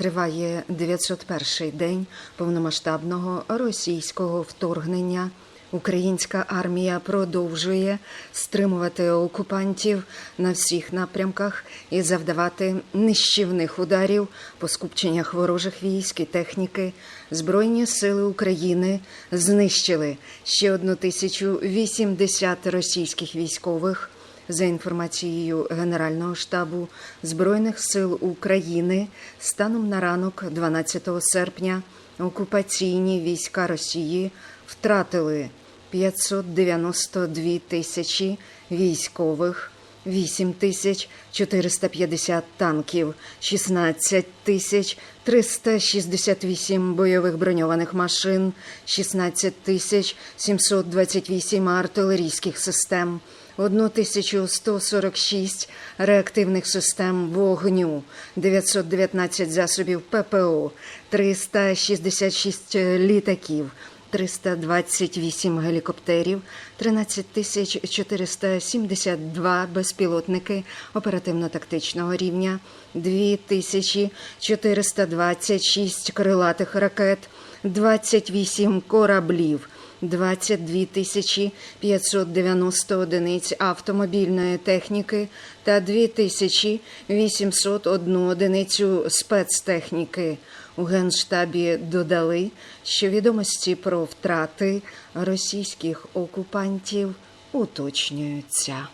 Триває 901-й день повномасштабного російського вторгнення. Українська армія продовжує стримувати окупантів на всіх напрямках і завдавати нищівних ударів по скупченнях ворожих військ і техніки. Збройні сили України знищили ще 1080 російських військових. За інформацією Генерального штабу Збройних сил України, станом на ранок 12 серпня окупаційні війська Росії втратили 592 тисячі військових, 8 тисяч 450 танків, 16 тисяч 368 бойових броньованих машин, 16 тисяч 728 артилерійських систем, 1146 реактивних систем вогню, 919 засобів ППО, 366 літаків, 328 гелікоптерів, 13 тисяч 472 безпілотники оперативно-тактичного рівня, 2 тисячі 426 крилатих ракет, 28 кораблів, 22 тисячі 590 одиниць автомобільної техніки та 2 тисячі 801 одиницю спецтехніки. У Генштабі додали, що відомості про втрати російських окупантів уточнюються.